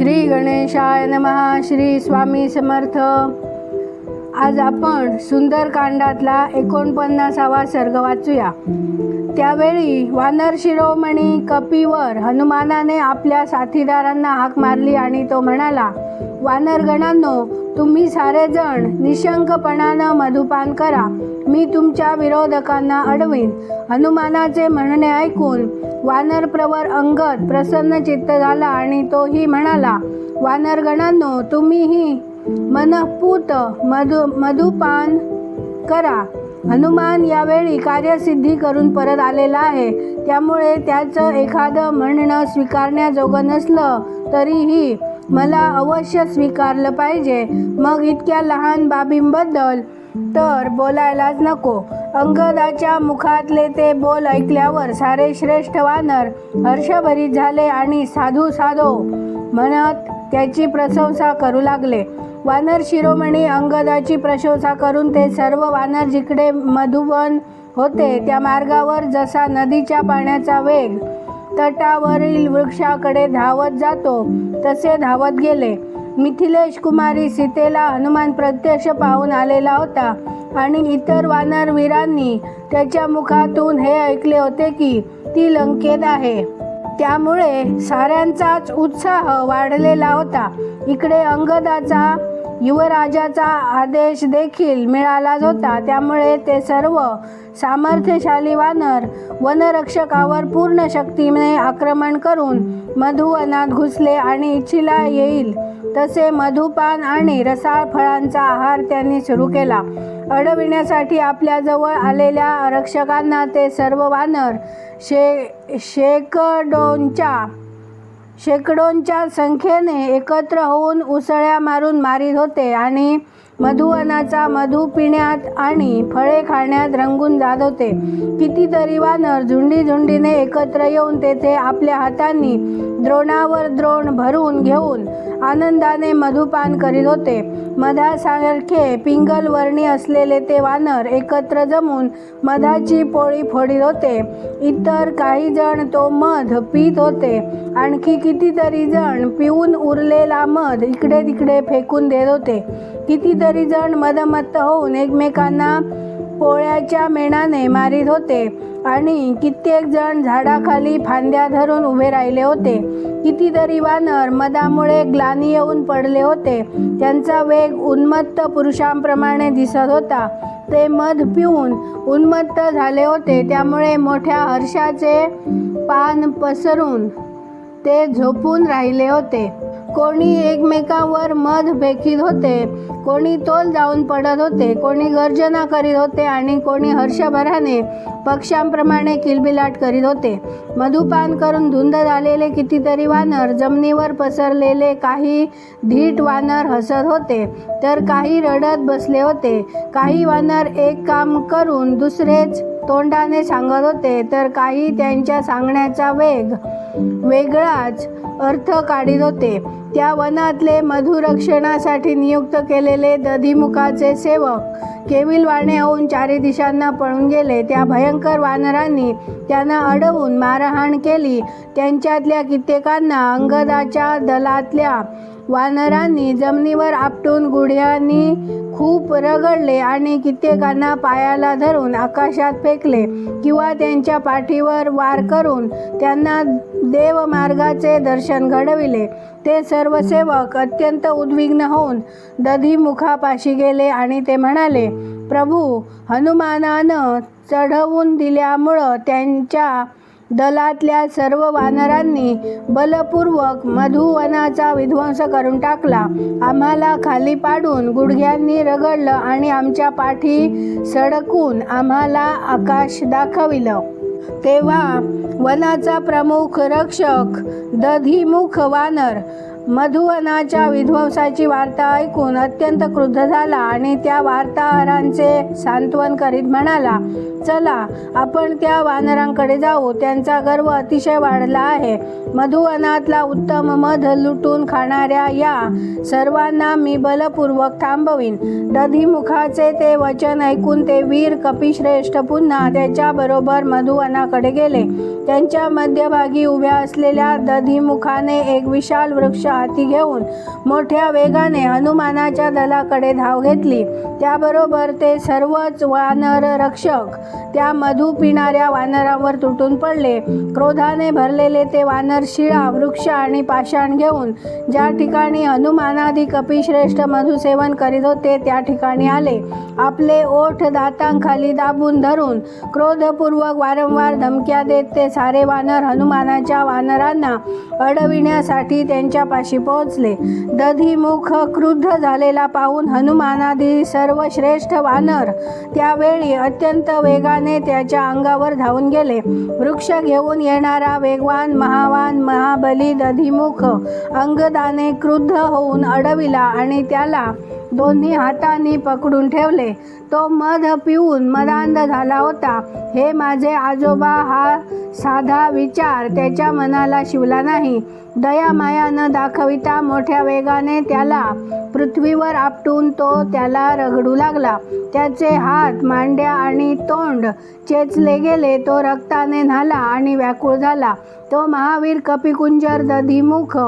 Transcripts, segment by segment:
श्री गणेशाय नमहा श्री स्वामी समर्थ. आज आपण सुंदरकांडातला एकोणपन्नासावा सर्ग वाचूया. त्यावेळी वानर शिरोमणी कपीवर हनुमानाने आपल्या साथीदारांना हाक मारली आणि तो म्हणाला वानरगणांनो तुम्ही सारेजण निशंकपणानं मधुपान करा. मी तुमच्या विरोधकांना अडवीन. हनुमानाचे म्हणणे ऐकून वानरप्रवर अंगद प्रसन्न चित्त झाला आणि तोही म्हणाला वानरगणांनो तुम्हीही मनपूत मधु मधुपान करा. हनुमान यावेळी कार्यसिद्धी करून परत आलेला आहे. त्यामुळे त्याचं एखादं म्हणणं स्वीकारण्याजोगं नसलं तरीही मला अवश्य स्वीकारलं पाहिजे. मग इतक्या लहान बाबींबद्दल तर बोलायलाच नको. अंगदाच्या मुखातले ते बोल ऐकल्यावर सारे श्रेष्ठ वानर हर्षभरीत झाले आणि साधू साधो म्हणत त्याची प्रशंसा करू लागले. वानर शिरोमणी अंगदाची प्रशंसा करून ते सर्व वानर जिकडे मधुवन होते त्या मार्गावर जसा नदीच्या पाण्याचा वेग तटावरील वृक्षाकडे धावत जातो. तसे धावत गेले. मिथिलेश कुमारी सीतेला हनुमान प्रत्यक्ष पाहून आलेला होता आणि इतर वानरवीरांनी त्याच्या मुखातून हे ऐकले होते की ती लंकेत आहे. त्यामुळे साऱ्यांचाच उत्साह वाढलेला होता. इकडे अंगदाचा युवराजाचा आदेश देखील मिळालाच होता. त्यामुळे ते सर्व सामर्थ्यशाली वानर वनरक्षकावर पूर्ण शक्तीने आक्रमण करून मधुवनात घुसले आणि इच्छिला येईल तसे मधुपान आणि रसाळ फळांचा आहार त्यांनी सुरू केला. अडविण्यासाठी आपल्याजवळ आलेल्या रक्षकांना ते सर्व वानर शे शेकडोंच्या शेकडोंच्या संख्येने एकत्र होऊन उसळ्या मारून मारीत होते आणि मधुवनाचा मधू पिण्यात आणि फळे खाण्यात रंगून जात होते कितीतरी वानर झुंडी झुंडीने एकत्र येऊन तेथे आपल्या हातांनी द्रोणावर द्रोण भरून घेऊन आनंदाने मधुपान करीत होते. मधासारखे पिंगल वर्णी असलेले ते वानर एकत्र जमून मधाची पोळी फोडीत होते. इतर काही जण तो मध पित होते. आणखी कितीतरी जण पिऊन उरलेला मध इकडे तिकडे फेकून देत होते. कितीतरी जण मदमत्त होऊन एकमेकांना पोळ्याच्या मेणाने मारीत होते आणि कित्येक जण झाडाखाली फांद्या धरून उभे राहिले होते. कितीतरी वानर मदामुळे ग्लानी येऊन पडले होते. त्यांचा वेग उन्मत्त पुरुषांप्रमाणे दिसत होता. ते मध पिऊन उन्मत्त झाले होते. त्यामुळे मोठ्या हर्षाचे पान पसरून ते झोपून राहिले होते. कोणी एकमेकांवर मध फेकीत होते कोणी तोल जाऊन पडत होते कोणी गर्जना करीत होते आणि कोणी हर्षभराने पक्ष्यांप्रमाणे किलबिलाट करीत होते. मधुपान करून धुंद झालेले कितीतरी वानर जमिनीवर पसरलेले काही धीट वानर हसत होते. तर काही रडत बसले होते. काही वानर एक काम करून दुसरेच तोंडाने सांगत होते तर काही त्यांच्या सांगण्याचा वेग वेगळाच अर्थ काढीत होते. त्या वनातले मधुरक्षणासाठी नियुक्त केलेले दधिमुखाचे सेवक केविलवाणे होऊन चारी दिशांना पळून गेले. त्या भयंकर वानरांनी त्यांना अडवून मारहाण केली. त्यांच्यातल्या कित्येकांना अंगदाच्या दलातल्या वानरांनी जमिनीवर आपटून गुढ्यांनी खूप रगडले आणि कित्येकांना पायाला धरून आकाशात फेकले किंवा त्यांच्या पाठीवर वार करून त्यांना देवमार्गाचे दर्शन घडविले. ते सर्व सेवक अत्यंत उद्विग्न होऊन दधीमुखापाशी गेले आणि ते म्हणाले प्रभू हनुमानानं चढवून दिल्यामुळं त्यांच्या दलातल्या सर्व वानरांनी बलपूर्वक मधुवनाचा विध्वंस करून टाकला. आम्हाला खाली पाडून गुडघ्यांनी रगडलं आणि आमच्या पाठी सडकून आम्हाला आकाश दाखविलं. तेव्हा वनाचा प्रमुख रक्षक दधिमुख वानर मधुवनाच्या विध्वंसाची वार्ता ऐकून अत्यंत क्रुद्ध झाला आणि त्या वार्ताहरांचे सांत्वन करीत म्हणाला चला आपण त्या वानरांकडे जाऊ. त्यांचा गर्व अतिशय वाढला आहे. मधुवनातला उत्तम मध लुटून खाणाऱ्या या सर्वांना मी बलपूर्वक थांबवीन. दधिमुखाचे ते वचन ऐकून ते वीर कपिश्रेष्ठ पुन्हा त्याच्याबरोबर मधुवनाकडे गेले. त्यांच्या मध्यभागी उभ्या असलेल्या दधिमुखाने एक विशाल वृक्ष धनुष्य हाती घेऊन मोठ्या वेगाने हनुमानाच्या दलाकडे धाव घेतली. त्याबरोबर ते सर्वच वानर रक्षक त्या मधू पिणाऱ्या वानरांवर तुटून पडले. क्रोधाने भरलेले ते वानर शिळा वृक्ष आणि पाषाण घेऊन ज्या ठिकाणी हनुमानादी कपिश्रेष्ठ मधुसेवन करीत होते त्या ठिकाणी आले. आपले ओठ दातांखाली दाबून धरून क्रोधपूर्वक वारंवार धमक्या देत ते सारे वानर हनुमानाच्या वानरांना अडविण्यासाठी त्यांच्या त्यांच्यापाशी पोहोचले. दधीमुख क्रुद्ध झालेला पाहून हनुमानादी सर्व श्रेष्ठ वानर त्यावेळी अत्यंत वेगाने त्याच्या अंगावर धावून गेले. वृक्ष घेऊन येणारा वेगवान महावान महाबली दधीमुख अंगदाने क्रुद्ध होऊन अडविला आणि त्याला दोन्ही हाताने पकडून ठेवले. तो मध पिऊन मदांध झाला होता. हे माझे आजोबा हा साधा विचार त्याच्या मनाला शिवला नाही. दया माया न दाखविता मोठ्या वेगाने त्याला पृथ्वीवर आपटून तो त्याला रगडू लागला. त्याचे हात मांड्या आणि तोंड चेचले गेले. तो रक्ताने न्हाला आणि व्याकुळ झाला. तो महावीर कपिकुंजर दधीमुख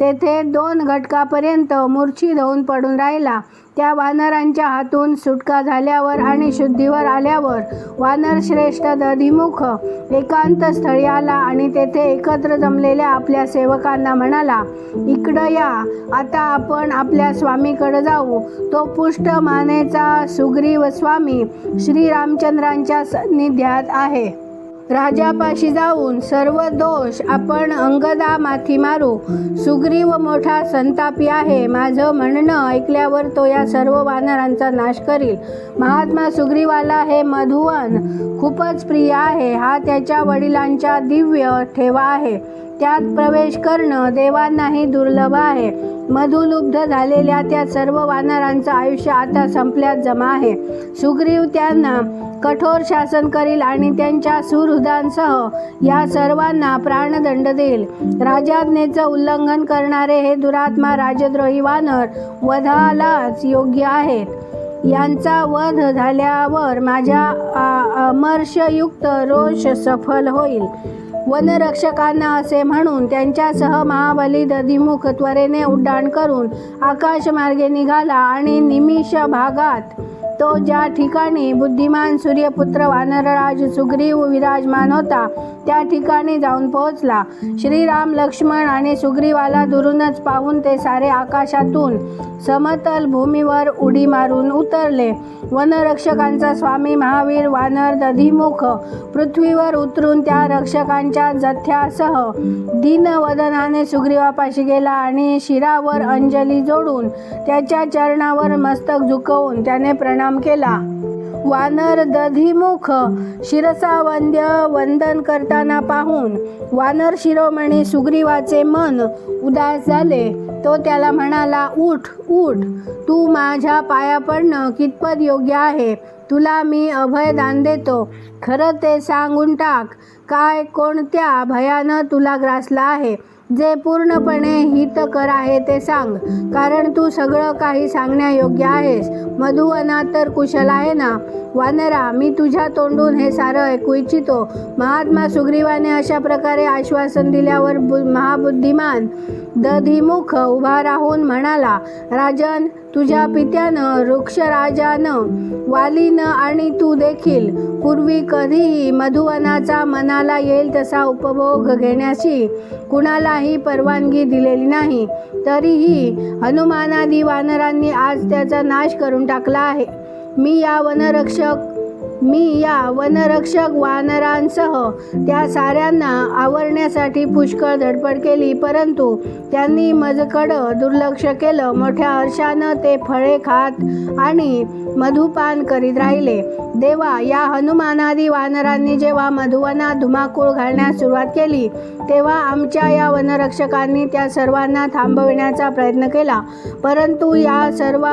तेथे दोन घटकापर्यंत मूर्छी होऊन पडून राहिला. त्या वानरांच्या हातून सुटका झाल्यावर आणि शुद्धीवर आल्यावर वानर श्रेष्ठ दधिमुख एकांत स्थळी आला आणि तेथे एकत्र जमलेल्या आपल्या सेवकांना म्हणाला इकडं या. आता आपण आपल्या स्वामीकडे जाऊ. तो पुष्ट मानेचा सुग्रीव स्वामी श्रीरामचंद्रांच्या सान्निध्यात आहे. राजापाशी जाऊन सर्व दोष आपण अंगदा माथी मारू. सुग्रीव मोठा संतापी आहे. माझं म्हणणं ऐकल्यावर तो या सर्व वानरांचा नाश करील. महात्मा सुग्रीवाला हे मधुवन खूपच प्रिय आहे. हा त्याच्या वडिलांच्या दिव्य ठेवा आहे. त्यात प्रवेश करणं देवांनाही दुर्लभ आहे. मधुलुब्ध झालेल्या त्या सर्व वानरांचं आयुष्य आता संपल्यात जमा आहे. सुग्रीव त्यांना कठोर शासन करील आणि त्यांच्या सुहृदांसह या सर्वांना प्राणदंड देईल. राजाज्ञेचं उल्लंघन करणारे हे दुरात्मा राजद्रोही वानर वधालाच योग्य आहेत. यांचा वध झाल्यावर माझ्या आ- अमर्षयुक्त रोष सफल होईल. वनरक्षकांना असे म्हणून त्यांच्यासह महाबली दधिमुख त्वरेने उड्डाण करून आकाशमार्गे निघाला आणि निमिष भागात तो ज्या ठिकाणी बुद्धिमान सूर्यपुत्र वानरराज सुग्रीव विराजमान होता त्या ठिकाणी जाऊन पोहोचला. श्रीराम लक्ष्मण आणि सुग्रीवाला दुरूनच पाहून ते सारे आकाशातून समतल भूमीवर उडी मारून उतरले. वनरक्षकांचा स्वामी महावीर वानर दधिमुख पृथ्वीवर उतरून त्या रक्षकांच्या जथ्यासह दीनवदनाने सुग्रीवापाशी गेला आणि शिरावर अंजली जोडून त्याच्या चरणावर मस्तक झुकवून त्याने प्रणाम केला. वानर दधिमुख शिरसावंद्य वंदन करताना पाहून वानर शिरोमणी सुग्रीवाचे मन उदास झाले. तो त्याला म्हणाला उठ. उठ. तू माझ्या पाया पडणं कितपत योग्य आहे? तुला मी अभयदान देतो. खरं ते सांगून टाक. काय कोणत्या भयानं तुला ग्रासला आहे? जे पूर्णपणे हितकर आहे ते सांग. कारण तू सगळं काही सांगण्यायोग्य आहेस. मधुवना तर कुशल आहे ना? वानरा मी तुझ्या तोंडून हे सारं ऐकू इच्छितो. महात्मा सुग्रीवाने अशा प्रकारे आश्वासन दिल्यावर बु महाबुद्धिमान दधिमुख उभा राहून म्हणाला राजन तुझ्या पित्यानं वृक्षराजानं वालीनं आणि तू देखील पूर्वी कधीही मधुवनाचा मनाला येईल तसा उपभोग घेण्याची कुणालाही परवानगी दिलेली नाही. तरीही हनुमानादी वानरांनी आज त्याचा नाश करून टाकला आहे. मी या वनरक्षक मी या वनरक्षक वानरांसह त्या साऱ्यांना आवरण्यासाठी पुष्कळ धडपड केली परंतु त्यांनी मजकडं दुर्लक्ष केलं. मोठ्या हर्षानं ते फळे खात आणि मधुपान करीत राहिले. देवा या हनुमानादी वानरांनी जेव्हा मधुवनात धुमाकूळ घालण्यास सुरुवात केली तेव्हा आमच्या या वनरक्षकांनी त्या सर्वांना थांबविण्याचा प्रयत्न केला. परंतु या सर्व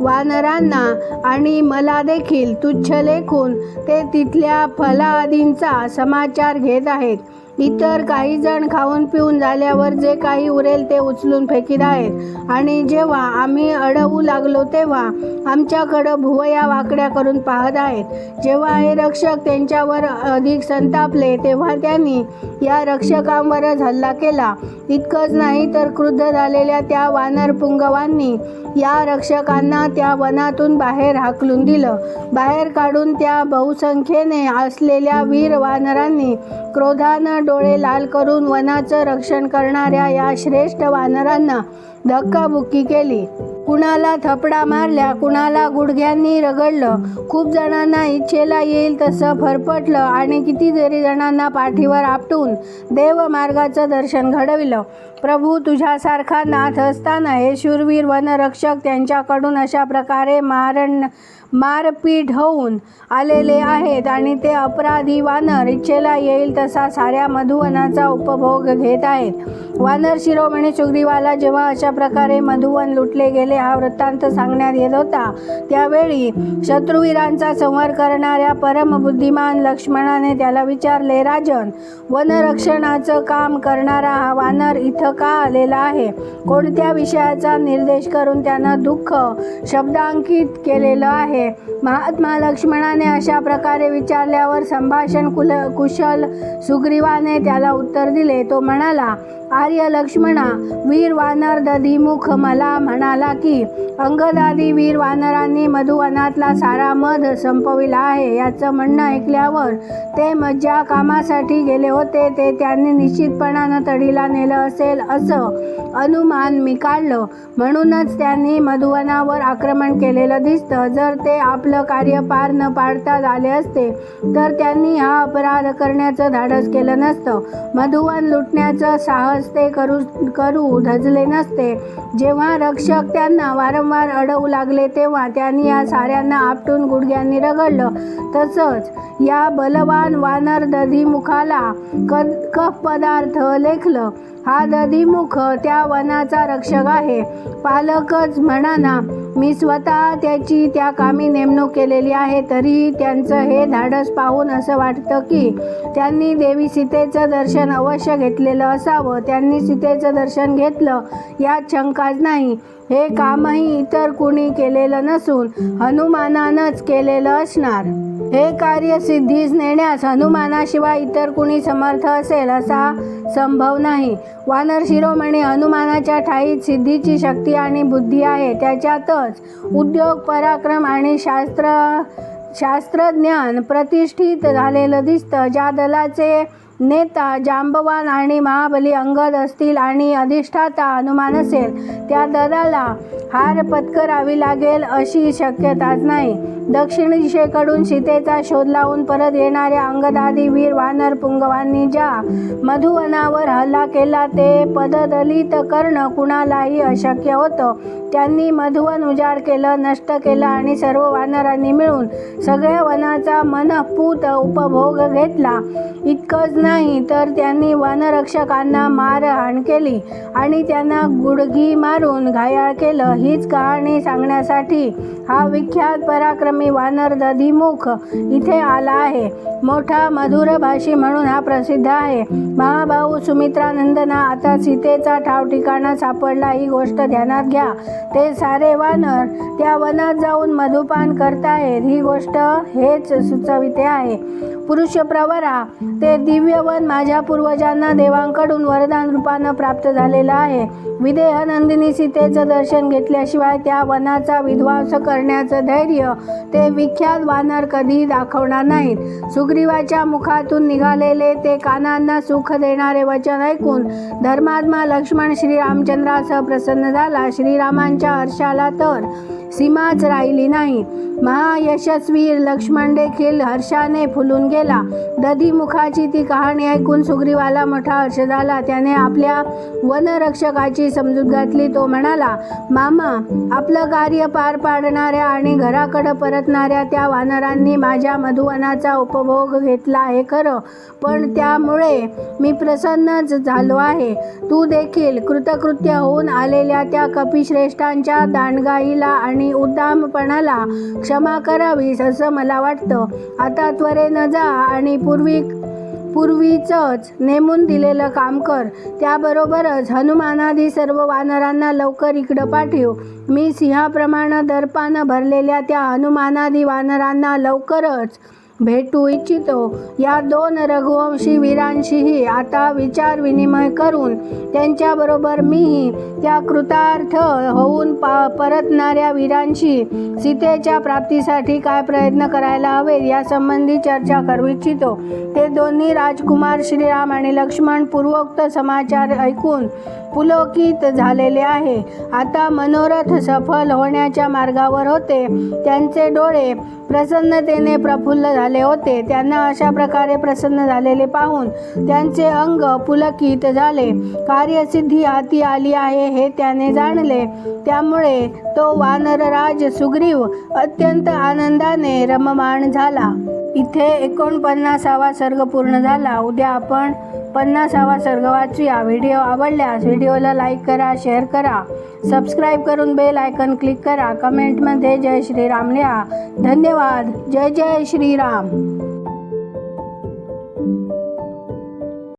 वानरांना आणि मला देखील तुच्छ लेखून ते तिथल्या फलादींचा समाचार घेत आहेत. इतर काही जण खाऊन पिऊन झाल्यावर जे काही उरेल ते उचलून फेकीत आहेत. आणि जेव्हा आम्ही अडवू लागलो तेव्हा आमच्याकडं भुवया वाकड्या करून पाहत आहेत. जेव्हा हे रक्षक त्यांच्यावर अधिक संतापले तेव्हा त्यांनी या रक्षकांवरच हल्ला केला. इतकंच नाही तर क्रुद्ध झालेल्या त्या वानर पुंगवांनी या रक्षकांना त्या वनातून बाहेर हाकलून दिलं. बाहेर काढून त्या बहुसंख्येने असलेल्या वीर वानरांनी क्रोधानं डोळे लाल करून वनाचं रक्षण करणाऱ्या या श्रेष्ठ वानरांना धक्काबुक्की केली. कुणाला थपडा मारल्या कुणाला गुडघ्यांनी रगडलं. खूप जणांना इच्छेला येईल तसं फरफटलं आणि कितीतरी जणांना पाठीवर आपटून देवमार्गाचं दर्शन घडविलं. प्रभू तुझ्यासारखा नाथ असताना हे शूरवीर वनरक्षक त्यांच्याकडून अशा प्रकारे मारण मारपीट होऊन आलेले आहेत आणि ते अपराधी वानर इच्छेला येईल तसा साऱ्या मधुवनाचा उपभोग घेत आहेत. वानर शिरोमणी सुग्रीवाला जेव्हा अशा प्रकारे मधुवन लुटले गेले. हा वृत्तांत सांगण्यात येत होता. त्यावेळी शत्रुवीरांचा संहार करणाऱ्या परमबुद्धिमान लक्ष्मणाने त्याला विचारले राजन वनरक्षणाचं काम करणारा हा वानर इथं का आलेला आहे? कोणत्या विषयाचा निर्देश करून त्यानं दुःख शब्दांकित केलेलं आहे? महात्मा लक्ष्मणाने अशा प्रकारे विचारल्यावर संभाषण कुल कुशल सुग्रीवाने त्याला उत्तर दिले. तो म्हणाला आर्य लक्ष्मणा वीर वानर दधिमुख मला म्हणाला की अंगदादी वीर वानरांनी मधुवनातला सारा मध संपविला आहे. याचं म्हणणं ऐकल्यावर ते मज्जा कामासाठी गेले होते. ते त्यांनी निश्चितपणानं तडीला नेलं असेल असं अनुमान मी काढलं. म्हणूनच त्यांनी मधुवनावर आक्रमण केलेलं दिसतं. जर ते आपलं कार्य पार न पाडता आले असते तर त्यांनी हा अपराध करण्याचं धाडस केलं नसतं. मधुवन लुटण्याचं साहस ते करू करू धजले नसते. जेव्हा रक्षक त्यांना वारंवार अडवू लागले तेव्हा त्यांनी या साऱ्यांना आपटून गुडघ्यांनी रगडलं. तसंच या बलवान वानर दधीमुखाला क कफ पदार्थ लेखलं. हा दधीमुख त्या वनाचा रक्षक आहे. पालकच म्हणा मी स्वतः त्याची त्या कामी नेमणूक केलेली आहे तरीही त्यांचं हे धाडस पाहून असं वाटतं की त्यांनी देवी सीतेचं दर्शन अवश्य घेतलेलं असावं. त्यांनी सीतेचं दर्शन घेतलं यात शंकाच नाही. हे कामही इतर कुणी केलेलं नसून हनुमानानंच केलेलं असणार. हे कार्य सिद्धीस नेण्यास हनुमानाशिवाय इतर कुणी समर्थ असेल असा संभव नाही. वानर शिरोमणी हनुमानाच्या ठाईत सिद्धीची शक्ती आणि बुद्धी आहे. त्याच्यातच उद्योग पराक्रम आणि शास्त्र शास्त्रज्ञान प्रतिष्ठित झालेलं दिसतं. ज्या दलाचे नेता जांबवान आणि महाबली अंगद असतील आणि अधिष्ठाता हनुमान असेल त्या दलाला हार पत्करावी लागेल अशी शक्यताच नाही. दक्षिण दिशेकडून सीतेचा शोध लावून परत येणाऱ्या अंगदादी वीर वानर पुंगवांनी ज्या मधुवनावर हल्ला केला ते पददलित करणं कुणालाही अशक्य होतं. त्यांनी मधुवन उजाड केलं नष्ट केलं आणि सर्व वानरांनी मिळून सगळ्या वनाचा मनपूत उपभोग घेतला. इतकंच नाही तर त्यांनी वनरक्षकांना मारहाण केली आणि त्यांना गुडघी मारून घायाळ केलं. हीच कहाणी सांगण्यासाठी हा विख्यात पराक्रमी वानर दधिमुख इथे आला आहे. मोठा मधुर भाषी म्हणून हा प्रसिद्ध आहे. महाभाऊ सुमित्रानंदना आता सीतेचा ठाव ठिकाणा सापडला. ही गोष्ट ध्यानात घ्या. ते सारे वानर त्या वनात जाऊन मधुपान करतायत. ही गोष्ट हेच सुचविते आहे. पुरुष प्रवरा ते दिव्यवन माझ्या पूर्वजांना देवांकडून वरदान रूपानं प्राप्त झालेलं आहे. विदेह नंदिनी सीतेचं दर्शन घेतल्याशिवाय त्या वनाचा विध्वंस करण्याचं धैर्य ते विख्यात वानर कधी दाखवणार नाहीत. सुग्रीवाच्या मुखातून निघालेले ते कानांना सुख देणारे वचन ऐकून धर्मात्मा लक्ष्मण श्रीरामचंद्रासह प्रसन्न झाला. श्रीरामांच्या हर्षाला तर सीमाच राहिली नाही. महायशस्वी लक्ष्मण देखील हर्षाने फुलून गेला. दधीमुखाची ती कहाणी ऐकून सुग्रीवाला मोठा हर्ष झाला. त्याने आपल्या वनरक्षकाची समजूत घातली. तो म्हणाला मामा आपलं कार्य पार पाडणाऱ्या आणि घराकडं परतणाऱ्या त्या वानरांनी माझ्या मधुवनाचा उपभोग घेतला आहे खरं. पण त्यामुळे मी प्रसन्नच झालो आहे. तू देखील कृतकृत्य होऊन आलेल्या त्या कपिश्रेष्ठांच्या दांडगाईला आणि उद्दामपणाला क्षमा करावीस असं मला वाटतं. आता त्वरेनं जा आणि पूर्वी पूर्वीचंच नेमून दिलेलं काम कर. त्याबरोबरच हनुमानादी सर्व वानरांना लवकर इकडं पाठव. मी सिंहाप्रमाणे दर्पानं भरलेल्या त्या हनुमानादी वानरांना लवकरच भेटू इच्छितो. या दोन रघुवंशी वीरांशीही आता विचार विनिमय करून त्यांच्याबरोबर मीही त्या कृतार्थ होऊन पा परतणाऱ्या वीरांशी सीतेच्या प्राप्तीसाठी काय प्रयत्न करायला हवे यासंबंधी चर्चा करू इच्छितो. ते दोन्ही राजकुमार श्रीराम आणि लक्ष्मण पूर्वोक्त समाचार ऐकून पुलकित झालेले आहे. आता मनोरथ सफल होण्याच्या मार्गावर होते. त्यांचे डोळे प्रसन्नतेने प्रफुल्ल झाले होते. त्यांना अशा प्रकारे प्रसन्न झालेले पाहून त्यांचे अंग पुलकित झाले. कार्यसिद्धी हाती आली आहे हे त्याने जाणले. त्यामुळे तो वानरराज सुग्रीव अत्यंत आनंदाने रममाण झाला. इथे एकोणपन्नासावा सर्ग पूर्ण झाला. उद्या आपण पन्नासावा सर्ग वाचूया. व्हिडिओ आवडल्यास व्हिडिओला लाईक करा शेअर करा. सबस्क्राईब करून बेल आयकन क्लिक करा. कमेंटमध्ये जय श्रीराम लिहा. धन्यवाद. जय जय श्रीराम.